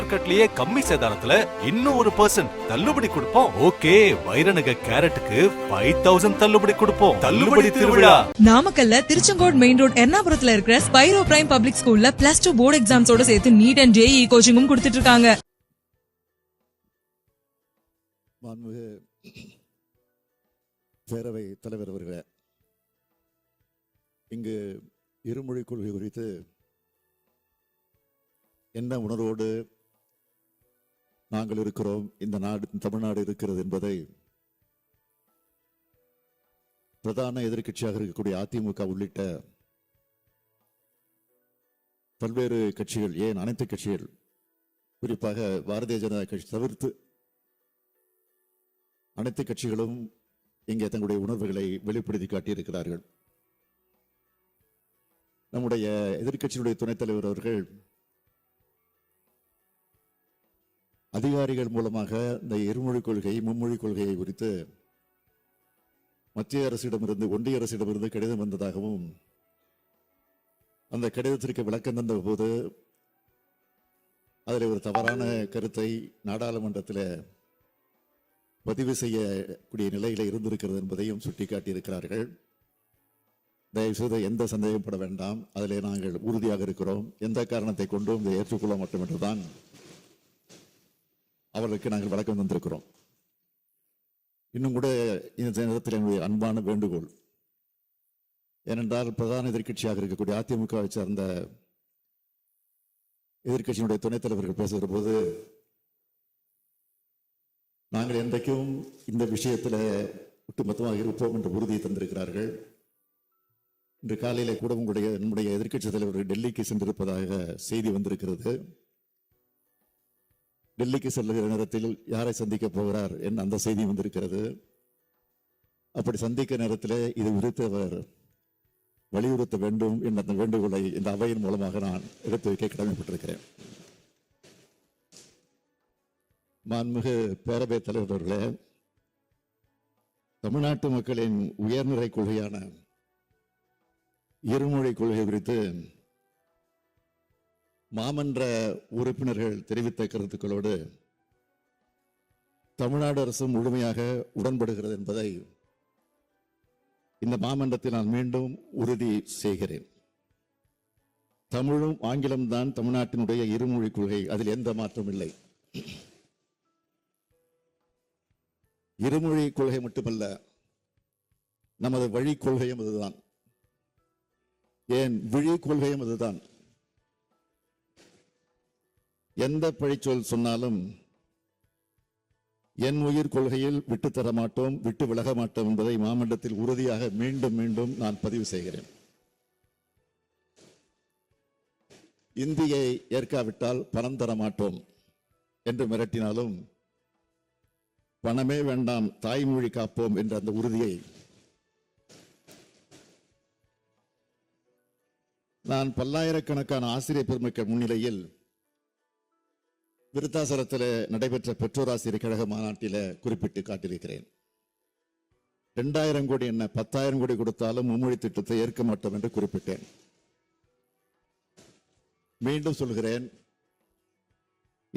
மார்க்கெட்லயே கம்மி சேதாரத்துல இன்னும் ஒரு பர்சன்ட் தள்ளுபடி கொடுப்போம். ஓகே வைரநக கேரட்டுக்கு ஃபைவ் தௌசண்ட் தள்ளுபடி கொடுப்போம். தள்ளுபடி திருவிழா. நாமக்கல்ல திருச்செங்கோடு மெயின் ரோட் எர்ணாபுரத்துல இருக்கிற ஸ்பைரோ பிரைம் பப்ளிக் ஸ்கூல்ல பிளஸ் டூ போர்டு எக்ஸாம்ஸோட சேர்த்து நீட் அண்ட் ஜேஇ கோச்சிங்கும் கொடுத்துட்டு இருக்காங்க. பேரவை தலைவர் அவர்களே இங்கு இருமொழி கொள்கை குறித்து என்ன உணர்வோடு நாங்கள் இருக்கிறோம். இந்த நாடு தமிழ்நாடு இருக்கிறது என்பதை பிரதான எதிர்க்கட்சியாக இருக்கக்கூடிய அதிமுக உள்ளிட்ட பல்வேறு கட்சிகள் ஏன் அனைத்து கட்சிகள் குறிப்பாக பாரதிய ஜனதா கட்சி தவிர்த்து அனைத்து கட்சிகளும் இங்கே தங்களுடைய உணர்வுகளை வெளிப்படுத்தி காட்டியிருக்கிறார்கள். நம்முடைய எதிர்கட்சியினுடைய துணைத் தலைவர் அவர்கள் அதிகாரிகள் மூலமாக இந்த இருமொழிக் கொள்கை மும்மொழி கொள்கையை குறித்து மத்திய அரசிடமிருந்து ஒன்றிய அரசிடமிருந்து கடிதம் வந்ததாகவும் அந்த கடிதத்திற்கு விளக்கம் தந்த போது அதில் ஒரு தவறான கருத்தை நாடாளுமன்றத்தில் பதிவு செய்யக்கூடிய நிலையில் இருந்திருக்கிறது என்பதையும் சுட்டிக்காட்டியிருக்கிறார்கள். தயவுசெய்து எந்த சந்தேகப்பட வேண்டாம். அதிலே நாங்கள் உறுதியாக இருக்கிறோம். எந்த காரணத்தை கொண்டும் இதை ஏற்றுக்கொள்ள மட்டும் என்றுதான் அவர்களுக்கு நாங்கள் வழக்கம் தந்திருக்கிறோம். இன்னும் கூட இந்த நேரத்தில் எங்களுடைய அன்பான வேண்டுகோள். ஏனென்றால் பிரதான எதிர்க்கட்சியாக இருக்கக்கூடிய அதிமுகவை சார்ந்த எதிர்கட்சியினுடைய துணைத் தலைவர்கள் பேசுகிற போது நாங்கள் என்றைக்கும் இந்த விஷயத்தில் ஒட்டுமொத்தமாக இருப்போம் என்ற உறுதியை தந்திருக்கிறார்கள். இன்று காலையில கூட உங்களுடைய நம்முடைய எதிர்க்கட்சி தலைவர்கள் டெல்லிக்கு சென்றிருப்பதாக செய்தி வந்திருக்கிறது. டெல்லிக்கு செல்லுகிற நேரத்தில் யாரை சந்திக்க போகிறார் என் அந்த செய்தி வந்திருக்கிறது. அப்படி சந்திக்க நேரத்தில் இது குறித்து அவர் வலியுறுத்த வேண்டும் என்ற அந்த வேண்டுகோளை இந்த அவையின் மூலமாக நான் எடுத்து வைக்க கடமைப்பட்டிருக்கிறேன். மாண்புமிகு பேரவைத் தலைவர் அவர்களே தமிழ்நாட்டு மக்களின் உயர்நிலை கொள்கையான இருமொழி கொள்கை குறித்து மாமன்ற உறுப்பினர்கள் தெரிவித்த கருத்துக்களோடு தமிழ்நாடு அரசு முழுமையாக உடன்படுகிறது என்பதை இந்த மாமன்றத்தில் நான் மீண்டும் உறுதி செய்கிறேன். தமிழும் ஆங்கிலம்தான் தமிழ்நாட்டினுடைய இருமொழி கொள்கை. அதில் எந்த மாற்றம் இல்லை. இருமொழி கொள்கை மட்டுமல்ல நமது வழி கொள்கையும் அதுதான். ஏன் விழி கொள்கையும் அதுதான். எந்த பழிச்சொல் சொன்னாலும் என் உயிர் கொள்கையில் விட்டு தர மாட்டோம் விட்டு விலக மாட்டோம் என்பதை மாமண்டத்தில் உறுதியாக மீண்டும் மீண்டும் நான் பதிவு செய்கிறேன். இந்தியை ஏற்காவிட்டால் பணம் தர மாட்டோம் என்று மிரட்டினாலும் பணமே வேண்டாம் தாய்மொழி காப்போம் என்ற அந்த உறுதியை நான் பல்லாயிரக்கணக்கான ஆசிரியர் பெருமக்கள் முன்னிலையில் விருத்தாசலத்தில் நடைபெற்ற பெற்றோராசிரியர் கழக மாநாட்டில குறிப்பிட்டு காட்டியிருக்கிறேன். ரெண்டாயிரம் கோடி என்ன பத்தாயிரம் கோடி கொடுத்தாலும் மும்மொழி திட்டத்தை ஏற்க மாட்டோம் என்று குறிப்பிட்டேன். மீண்டும் சொல்கிறேன்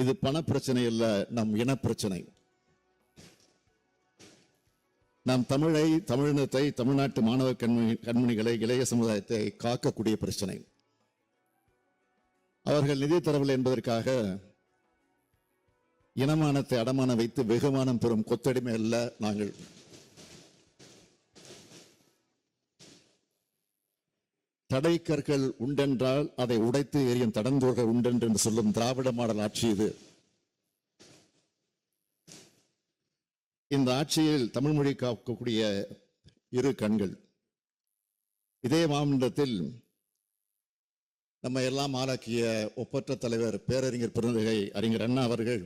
இது பணப்பிரச்சனை அல்ல நம் இன பிரச்சனை நாம் தமிழை தமிழினத்தை தமிழ்நாட்டு மாணவ கண்மணி கண்மணிகளை இளைய சமுதாயத்தை காக்கக்கூடிய பிரச்சனை. அவர்கள் நிதி தரவில்லை என்பதற்காக இனமானத்தை அடமானம் வைத்து வெகுமானம் பெறும் கொத்தடிமை அல்ல நாங்கள். தடை கற்கள் உண்டென்றால் அதை உடைத்து எரியும் தடந்தோர்கள் உண்டென்று என்று சொல்லும் திராவிட மாடல் ஆட்சி இது. இந்த ஆட்சியில் தமிழ் மொழி காக்கக்கூடிய இரு கண்கள். இதே மாமன்றத்தில் நம்ம எல்லாம் ஆளாக்கிய ஒப்பற்ற தலைவர் பேரறிஞர் பெருந்தகை அறிஞர் அண்ணா அவர்கள்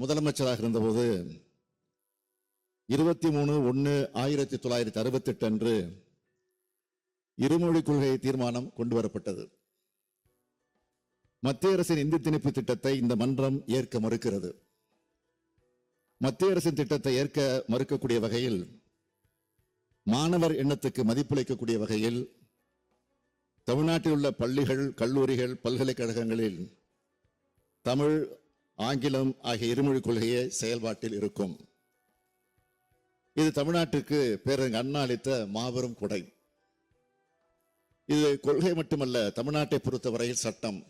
முதலமைச்சராக இருந்தபோது இருபத்தி மூணு ஒன்று ஆயிரத்தி தொள்ளாயிரத்தி அறுபத்தி எட்டு அன்று இருமொழி கொள்கை தீர்மானம் கொண்டு வரப்பட்டது. மத்திய அரசின் இந்தி திணிப்பு திட்டத்தை இந்த மன்றம் ஏற்க மறுக்கிறது. மத்திய அரசின் திட்டத்தை ஏற்க மறுக்கக்கூடிய வகையில் மாணவர் எண்ணத்துக்கு மதிப்பளிக்கக்கூடிய வகையில் தமிழ்நாட்டில் உள்ள பள்ளிகள் கல்லூரிகள் பல்கலைக்கழகங்களில் தமிழ் ஆங்கிலம் ஆகிய இருமொழி கொள்கையே செயல்பாட்டில் இருக்கும். இது தமிழ்நாட்டுக்கு பேரறிஞர் அண்ணா அளித்த மாபெரும் கொடை. இது கொள்கை மட்டுமல்ல தமிழ்நாட்டை பொறுத்தவரையில் சட்டம்.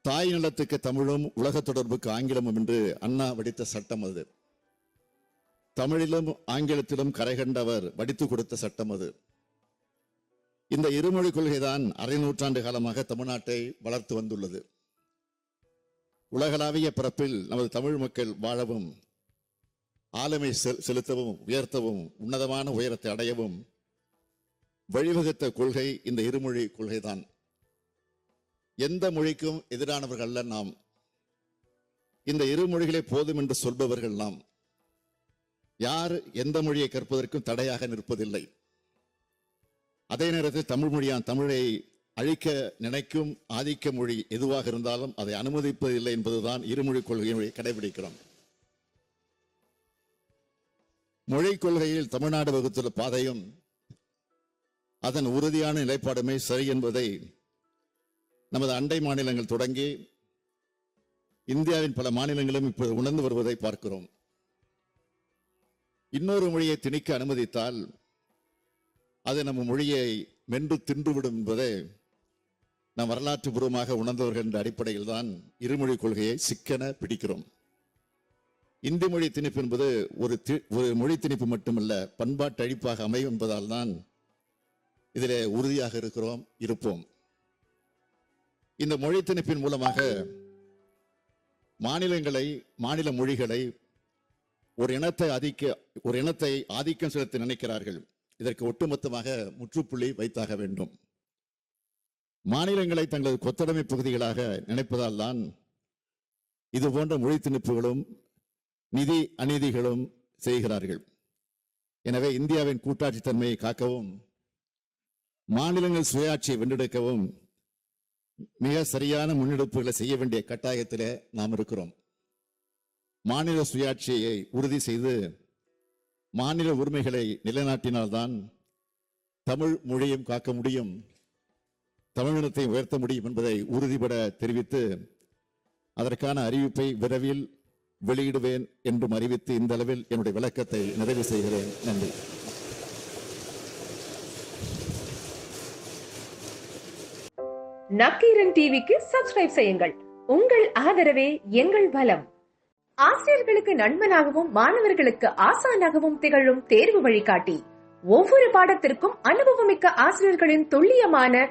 தாய் நிலத்துக்கு தமிழும் உலக தொடர்புக்கு ஆங்கிலமும் என்று அண்ணா வடித்த சட்டம் அது. தமிழிலும் ஆங்கிலத்திலும் கரை கண்டவர் வடித்து கொடுத்த சட்டம் அது. இந்த இருமொழி கொள்கைதான் அரை நூற்றாண்டு காலமாக தமிழ்நாட்டை வளர்த்து வந்துள்ளது. உலகளாவிய பிறப்பில் நமது தமிழ் மக்கள் வாழவும் ஆளுமை செல்- செலுத்தவும் உயர்த்தவும் உன்னதமான உயரத்தை அடையவும் வழிவகுத்த கொள்கை இந்த இருமொழி கொள்கைதான். எந்த மொழிக்கும் எதிரானவர்கள் அல்ல நாம். இந்த இரு மொழிகளே போதும் என்று சொல்பவர்கள் நாம். யார் எந்த மொழியை கற்பதற்கும் தடையாக நிற்பதில்லை. அதே நேரத்தில் தமிழ் மொழியான் தமிழை அழிக்க நினைக்கும் ஆதிக்க மொழி எதுவாக இருந்தாலும் அதை அனுமதிப்பதில்லை என்பதுதான் இருமொழி கொள்கையை கடைபிடிக்கிறோம். மொழிக் கொள்கையில் தமிழ்நாடு வகுத்துள்ள பாதையும் அதன் உறுதியான நிலைப்பாடுமே சரி என்பதை நமது அண்டை மாநிலங்கள் தொடங்கி இந்தியாவின் பல மாநிலங்களும் இப்போது உணர்ந்து வருவதை பார்க்கிறோம். இன்னொரு மொழியை திணிக்க அனுமதித்தால் அது நம்ம மொழியை மென்று தின்றுவிடும் என்பதை நாம் வரலாற்று பூர்வமாக உணர்ந்தவர்கள் என்ற அடிப்படையில் தான் இருமொழி கொள்கையை சிக்கன பிடிக்கிறோம். இந்தி மொழி திணிப்பு என்பது ஒரு தி- ஒரு மொழி திணிப்பு மட்டுமல்ல பண்பாட்டு அழிப்பாக அமையும் என்பதால் தான் இதில் உறுதியாக இருக்கிறோம் இருப்போம். இந்த மொழி திணிப்பின் மூலமாக மாநிலங்களை மாநில மொழிகளை ஒரு இனத்தை ஆதிக்க ஒரு இனத்தை ஆதிக்கம் செலுத்த நினைக்கிறார்கள். இதற்கு ஒட்டுமொத்தமாக முற்றுப்புள்ளி வைத்தாக வேண்டும். மாநிலங்களை தங்களது கொத்தடைமை பகுதிகளாக நினைப்பதால் தான் இது போன்ற மொழி திணிப்புகளும் நிதி அநீதிகளும் செய்கிறார்கள். எனவே இந்தியாவின் கூட்டாட்சி தன்மையை காக்கவும் மாநிலங்கள் சுயாட்சியை வென்றெடுக்கவும் மிக சரியான முன்னெடுப்புகளை செய்ய வேண்டிய கட்டாயத்திலே நாம் இருக்கிறோம். மாநில சுயாட்சியை உறுதி செய்து மாநில உரிமைகளை நிலைநாட்டினால்தான் தமிழ் மொழியும் காக்க முடியும். தமிழினத்தை உயர்த்த முடியும் என்பதை உறுதிபட தெரிவித்து அதற்கான அறிவிப்பை விரைவில் வெளியிடுவேன் என்றும் அறிவித்து இந்த அளவில் என்னுடைய விளக்கத்தை நிறைவு செய்கிறேன். நன்றி. நக்கீரன் டிவிக்கு சப்ஸ்கிரைப் செய்யுங்கள். உங்கள் ஆதரவே எங்கள் பலம் ஆசிரியர்களுக்கு நண்பனாகவும் மாணவர்களுக்கு ஆசானாகவும் திகழும் தேர்வு வழிகாட்டி. ஒவ்வொரு பாடத்திற்கும் அனுபவமிக்க ஆசிரியர்களின் துல்லியமான